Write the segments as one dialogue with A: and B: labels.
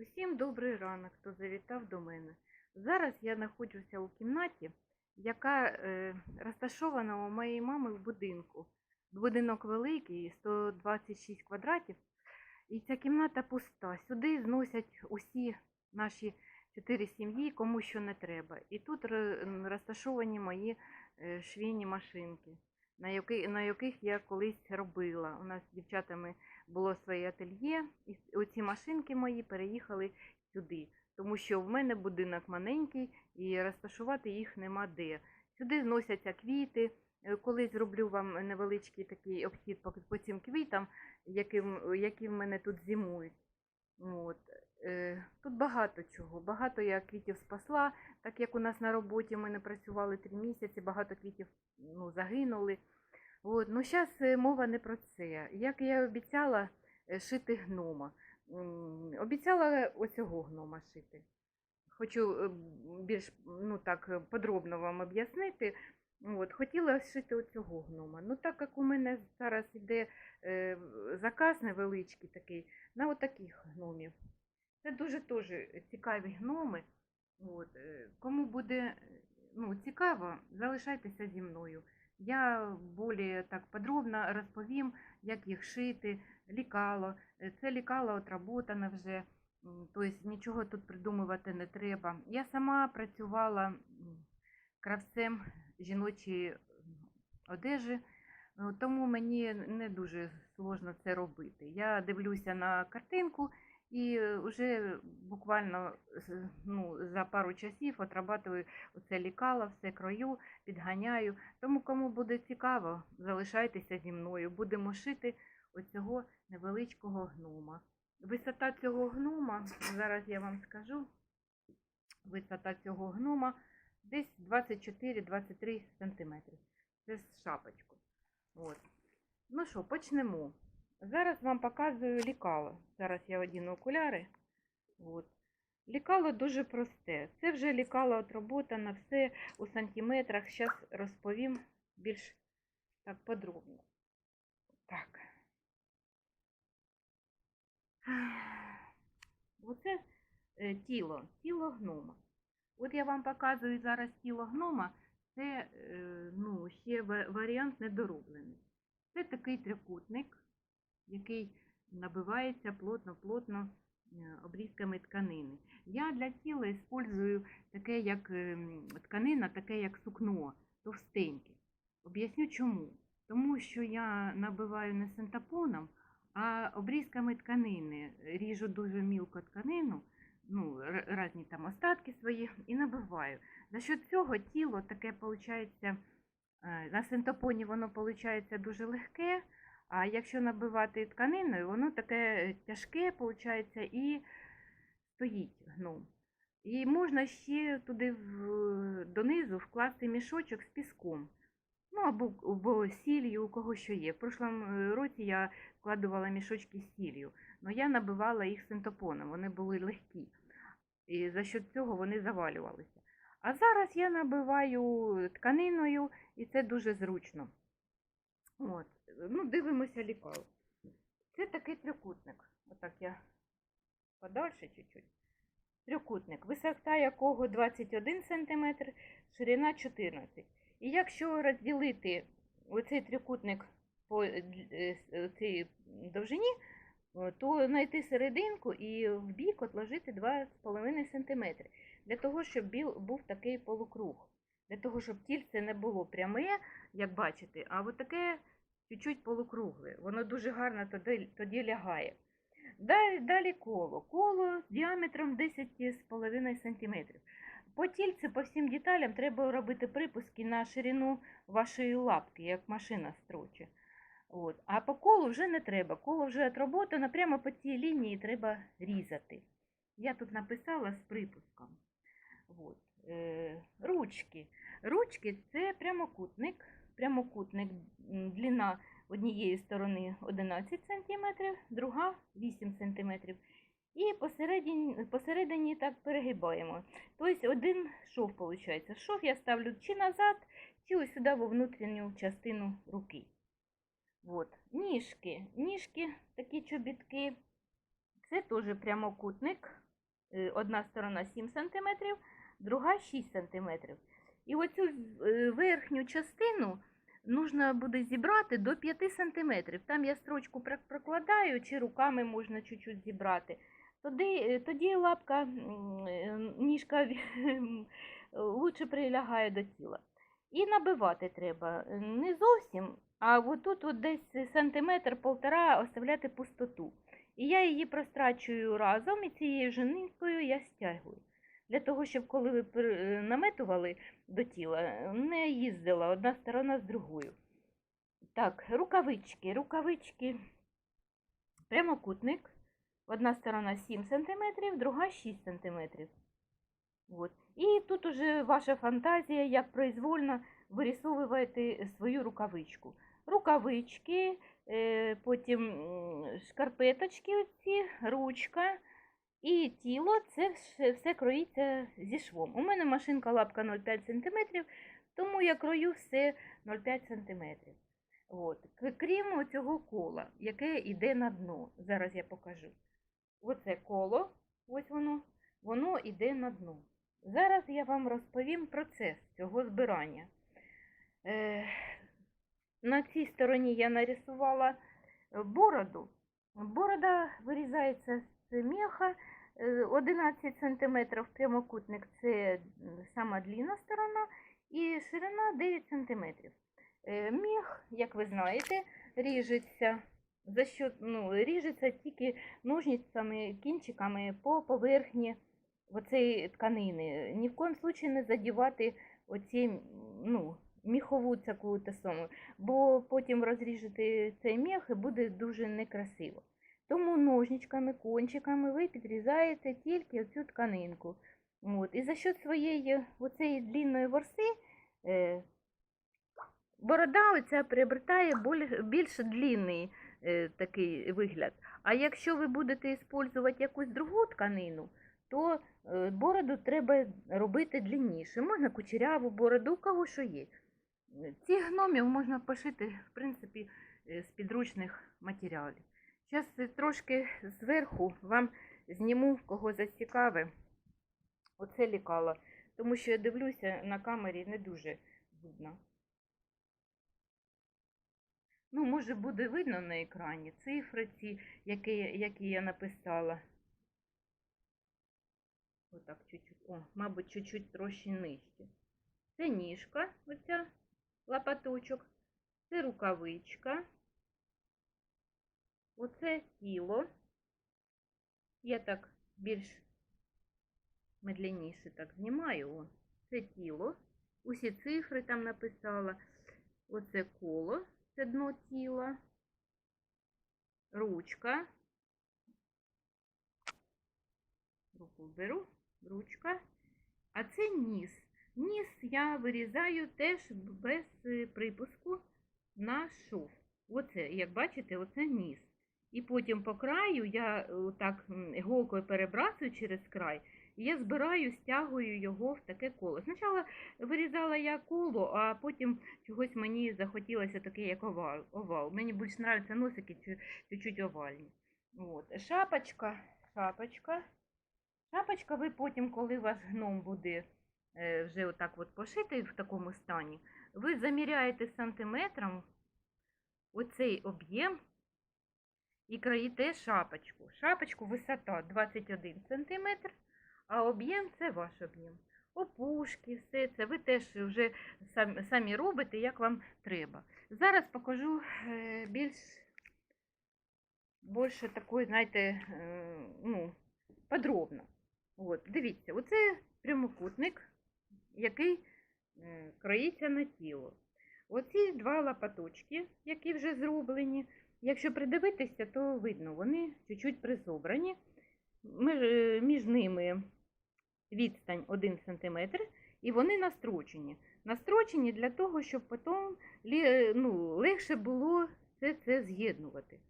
A: Усім добрий ранок, хто завітав до мене. Зараз я знаходжуся у кімнаті, яка е, розташована у моєї мами в будинку. Будинок великий, 126 квадратів, і ця кімната пуста. Сюди зносять усі наші чотири сім'ї, кому що не треба. І тут розташовані мої е, швейні машинки, на, які, на яких я колись робила. У нас з дівчатами було своє ательє, і оці машинки мої переїхали сюди, тому що в мене будинок маленький і розташувати їх нема де. Сюди зносяться квіти. Е, Колись зроблю вам невеличкий такий обхід по, цим квітам, яким, які в мене тут зимують. От. Е, Тут багато чого. Багато я квітів спасла, так як у нас на роботі ми не працювали три місяці, багато квітів ну, загинули. От. Ну, зараз мова не про це. Як я обіцяла е, шити гнома. Обіцяла оцього гнома шити. Хочу е, більш ну, так, е, подробно вам об'яснити. От, хотіла шити оцього гнома. Ну, так як у мене зараз іде е, заказ невеличкий такий, на отаких гномів. Це дуже теж цікаві гноми. От, е, кому буде е, ну, цікаво, залишайтеся зі мною. Я більш так подробно розповім, як їх шити, лікало. Е, Це лікало отработане вже, тобто нічого тут придумувати не треба. Я сама працювала кравцем жіночої одежі, тому мені не дуже сложно це робити. Я дивлюся на картинку і вже буквально ну, за пару часів отрабатую оце лікало, все крою, підганяю. Тому кому буде цікаво, залишайтеся зі мною. Будемо шити оцього невеличкого гнома. Висота цього гнома, зараз я вам скажу, висота цього гнома десь 24-23 см. Це з шапочку. От. Ну що, почнемо. Зараз вам показую лікало. Зараз я одіну окуляри. От. Лікало дуже просте. Це вже лікало отработано, все у сантиметрах. Зараз розповім більш так подробно. Так. Оце е, тіло, тіло гнома. От я вам показую зараз тіло гнома. Це е, ну, ще варіант недороблений. Це такий трикутник, який набивається плотно-плотно е, обрізками тканини. Я для тіла використовую таке, як ем, тканина, таке як сукно, товстеньке. Об'ясню чому. Тому що я набиваю не синтепоном, а обрізками тканини. Ріжу дуже мілко тканину, ну, різні там остатки свої і набиваю. За що цього тіло таке виходить, на синтепоні воно виходить дуже легке, а якщо набивати тканиною, воно таке тяжке виходить і стоїть гном. І можна ще туди донизу вкласти мішочок з піском. Ну, або, або сіллю, у кого що є. В прошлому е, році я вкладувала мішочки з сіллю, але я набивала їх синтепоном, вони були легкі. І за що цього вони завалювалися. А зараз я набиваю тканиною, і це дуже зручно. От. Ну, дивимося лікало. Це такий трикутник. Отак я подальше чуть-чуть. Трикутник, висота якого 21 см, ширина 14 І якщо розділити оцей трикутник по е, е, цій довжині, то знайти серединку і в бік отложити 2,5 см. Для того, щоб був такий полукруг. Для того, щоб тільце не було пряме, як бачите, а от таке чуть-чуть полукругле. Воно дуже гарно тоді, тоді лягає. Далі, далі коло. Коло діаметром 10,5 см. По тільці, по всім деталям треба робити припуски на ширину вашої лапки, як машина строче. От. А по колу вже не треба. Коло вже отработано, прямо по цій лінії треба різати. Я тут написала з припуском. От. Е, ручки. Ручки це прямокутник. Прямокутник длина однієї сторони 11 см, друга 8 см. І посередині, посередині так перегибаємо. Тобто один шов виходить. Шов я ставлю чи назад, чи ось сюди во внутрішню частину руки. От. Ніжки. Ніжки, такі чобітки. Це теж прямокутник. е, одна сторона 7 см, друга 6 см. І оцю е, верхню частину нужно буде зібрати до 5 см. Там я строчку прокладаю, чи руками можна чуть-чуть зібрати. Тоді, е, тоді лапка, е, ніжка лучше прилягає до тіла. І набивати треба не зовсім, а отут от десь сантиметр-полтора оставляти пустоту. І я її прострачую разом і цією же ниткою я стягую. Для того, щоб коли ви е, наметували до тіла, не їздила одна сторона з другою. Так, рукавички. Рукавички прямокутник. Одна сторона 7 см, друга 6 см. От. І тут уже ваша фантазія, як произвольно вирисовуєте свою рукавичку. Рукавички, е, потім шкарпеточки, оці, ручка і тіло це все, кроїться зі швом. У мене машинка лапка 0,5 см, тому я крою все 0,5 см. От. Крім цього кола, яке йде на дно. Зараз я покажу. Оце коло, ось воно, воно йде на дно. Зараз я вам розповім процес цього збирання. Е, на цій стороні я нарисувала бороду. Борода вирізається з меха е, 11 см прямокутник це сама длінна сторона і ширина 9 см. Мех, як ви знаєте, ріжеться за що, ну, ріжеться тільки ножницями, кінчиками по поверхні оцеї тканини. Ні в коєму случаю не задівати оці, ну, міхову таку те саму, бо потім розріжете цей міх і буде дуже некрасиво. Тому ножничками, кончиками ви підрізаєте тільки оцю тканинку. От. І за счет своєї оцеї длінної ворси е, борода оця приобретає боль- більш длінний е, такий вигляд. А якщо ви будете використовувати якусь другу тканину, то е, бороду треба робити длинніше. Можна кучеряву бороду, у кого що є. Ці гномів можна пошити, в принципі, е, з підручних матеріалів. Зараз трошки зверху вам зніму, кого зацікаве, оце лікало, тому що я дивлюся на камері не дуже видно. Ну, може, буде видно на екрані цифри ці, які, які я написала. Отак, чуть-чуть. О, мабуть, чуть-чуть трошки нижче. Це ніжка, оця лапаточок. Це рукавичка. Оце тіло. Я так більш медленніше так знімаю. О, це тіло. Усі цифри там написала. Оце коло, це дно тіла. Ручка. Руку беру, ручка. А це ніс. Ніс я вирізаю теж без е, припуску на шов. Оце, як бачите, оце ніс. І потім по краю я е, так голкою перебрасую через край, і я збираю, стягую його в таке коло. Спочатку вирізала я коло, а потім чогось мені захотілося таке, як овал. овал. Мені більше подобаються носики чу- чуть-чуть овальні. От. Шапочка, шапочка. Шапочка ви потім, коли ваш гном буде е, вже отак от пошитий в такому стані, ви заміряєте сантиметром оцей об'єм і країте шапочку. Шапочку висота 21 см, а об'єм це ваш об'єм. Опушки, все це ви теж вже самі, робите, як вам треба. Зараз покажу е, більш більше такої, знаєте, е, ну, подробно. От, дивіться, оце прямокутник, який е, кроїться на тіло. Оці два лапаточки, які вже зроблені. Якщо придивитися, то видно, вони чуть-чуть призобрані. Між, е, між ними відстань 1 см, і вони настрочені. Настрочені для того, щоб потім ну, легше було все це з'єднувати.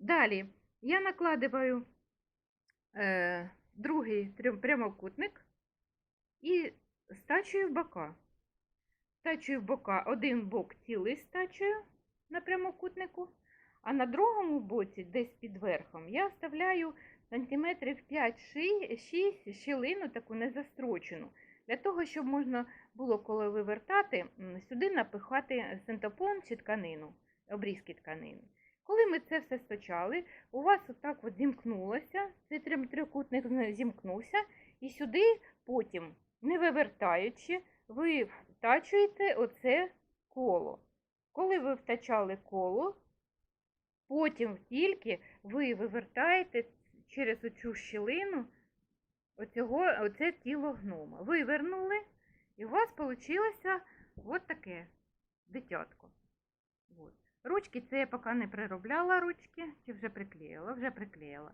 A: Далі я накладаю е, другий прямокутник і стачую в бока. Стачую в бока один бок цілий стачую на прямокутнику, а на другому боці, десь під верхом, я вставляю сантиметрів 5-6 щілину таку незастрочену. Для того, щоб можна було, коли вивертати, сюди напихати синтепон чи тканину, обрізки тканини. Коли ми це все сточали, у вас отак от зімкнулося, цей трикутник зімкнувся, і сюди потім, не вивертаючи, ви втачуєте оце коло. Коли ви втачали коло, потім тільки ви вивертаєте через оцю щілину оцього, оце тіло гнома. Вивернули, і у вас вийшло от таке дитятко. От. Ручки це я поки не приробляла ручки, чи вже приклеїла, вже приклеїла.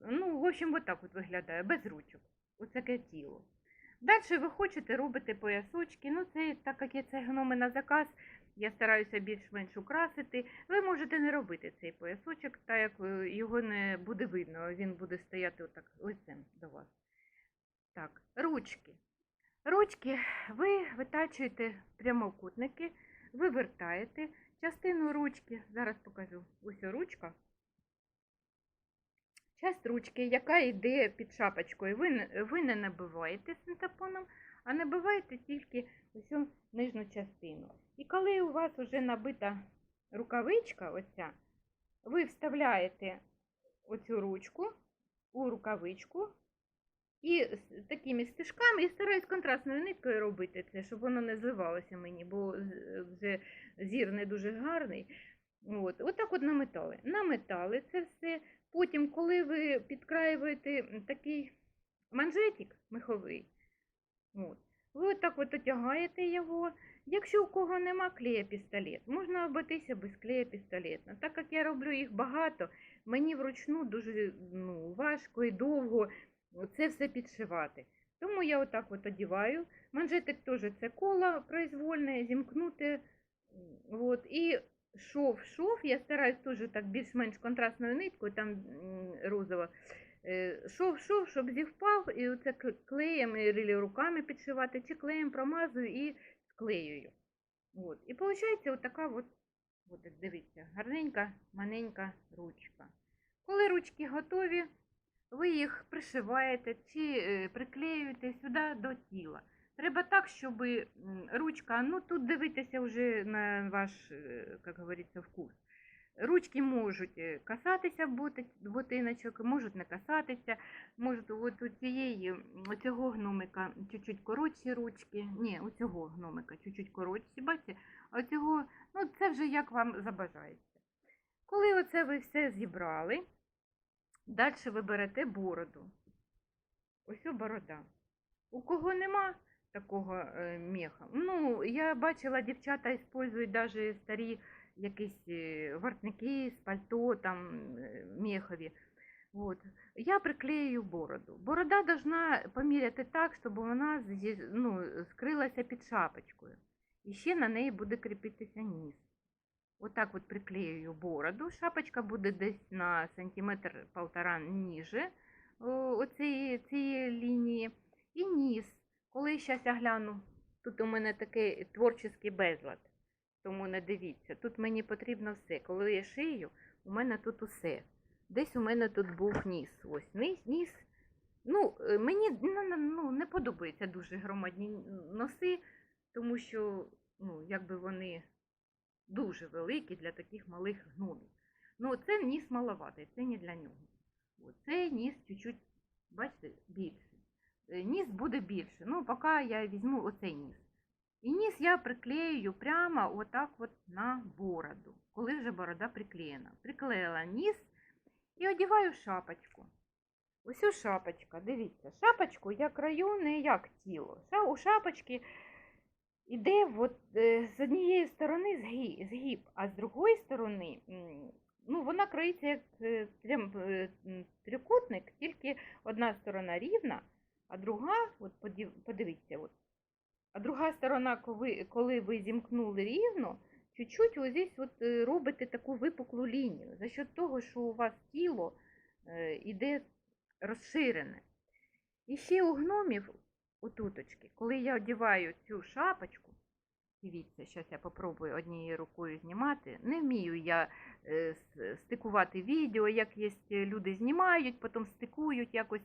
A: Ну, в общем, от так от виглядає, без ручок. Оце тіло. Далі ви хочете робити поясочки. Ну, це так як є це гноми на заказ, я стараюся більш-менш украсити. Ви можете не робити цей поясочок, так як е, його не буде видно, він буде стояти отак лицем до вас. Так, ручки. Ручки ви витачуєте прямокутники, вивертаєте частину ручки, зараз покажу, ось ручка. Часть ручки, яка йде під шапочкою, ви, не- набиваєте синтепоном, а набиваєте тільки усю нижню частину. І коли у вас вже набита рукавичка, оця, ви вставляєте оцю ручку у рукавичку і такими стежками, і стараюсь контрастною ниткою робити це, щоб воно не зливалося мені, бо вже зір не дуже гарний. От, отак от наметали. Наметали це все. Потім, коли ви підкраюєте такий манжетик меховий, от, ви отак от отягаєте його. Якщо у кого нема клея пістолет, можна обойтися без клея пістолетна. Так як я роблю їх багато, мені вручну дуже ну, важко і довго це все підшивати. Тому я отак от одіваю. Манжетик теж це коло произвольне, зімкнути. От, і шов, шов, я стараюсь теж так більш-менш контрастною ниткою, там розова. Шов, шов, щоб зівпав, і оце клеєм і руками підшивати, чи клеєм промазую і склеюю. От. І виходить отака от, от, дивіться, гарненька, маленька ручка. Коли ручки готові, ви їх пришиваєте чи е, приклеюєте сюди до тіла. Треба так, щоб ручка, ну тут дивитися вже на ваш, е, як говориться, вкус. Ручки можуть е, касатися боти- ботиночок, можуть не касатися, можуть от у цієї, у цього гномика чуть-чуть коротші ручки. Ні, у цього гномика чуть-чуть коротші, бачите, а у цього, ну це вже як вам забажається. Коли оце ви все зібрали, далі ви берете бороду. Ось борода. У кого нема такого е, меха. Ну, я бачила, дівчата використовують навіть старі якісь е, воротники з пальто, там е, мехові. От. Я приклею бороду. Борода должна поміряти так, щоб вона ну, скрилася під шапочкою. І ще на неї буде кріпитися ніс. Отак от приклеюю бороду. Шапочка буде десь на сантиметр полтора ніже оцієї цієї лінії. І ніс. Коли я гляну, тут у мене такий творчий безлад, тому не дивіться. Тут мені потрібно все. Коли я шию, у мене тут усе. Десь у мене тут був ніс. Ось ніс, ніс. Ну, е, мені ну, не подобаються дуже громадні носи, тому що ну, якби вони дуже великі для таких малих гномів. Ну, це ніс маловатий, це не для нього. От, Цей ніс чуть-чуть, бачите, більший. Е, Ніс буде більше. Ну, поки я візьму оцей ніс. І ніс я приклею прямо отак от на бороду, коли вже борода приклеєна. Приклеїла ніс і одягаю шапочку. Ось о шапочка, дивіться, шапочку я краю не як тіло. У шапочки іде от, е, з однієї сторони згиб, а з другої сторони ну, вона кроїться як е, е, трикутник, тільки одна сторона рівна, а друга, от подивіться, от, а друга сторона, коли, ви зімкнули рівно, чуть-чуть ось от е, робите таку випуклу лінію. За счет того, що у вас тіло е, іде розширене. І ще у гномів, у туточки, коли я одягаю цю шапочку, Дивіться, зараз я попробую однією рукою знімати. Не вмію я е, стикувати відео, як є люди знімають, потім стикують якось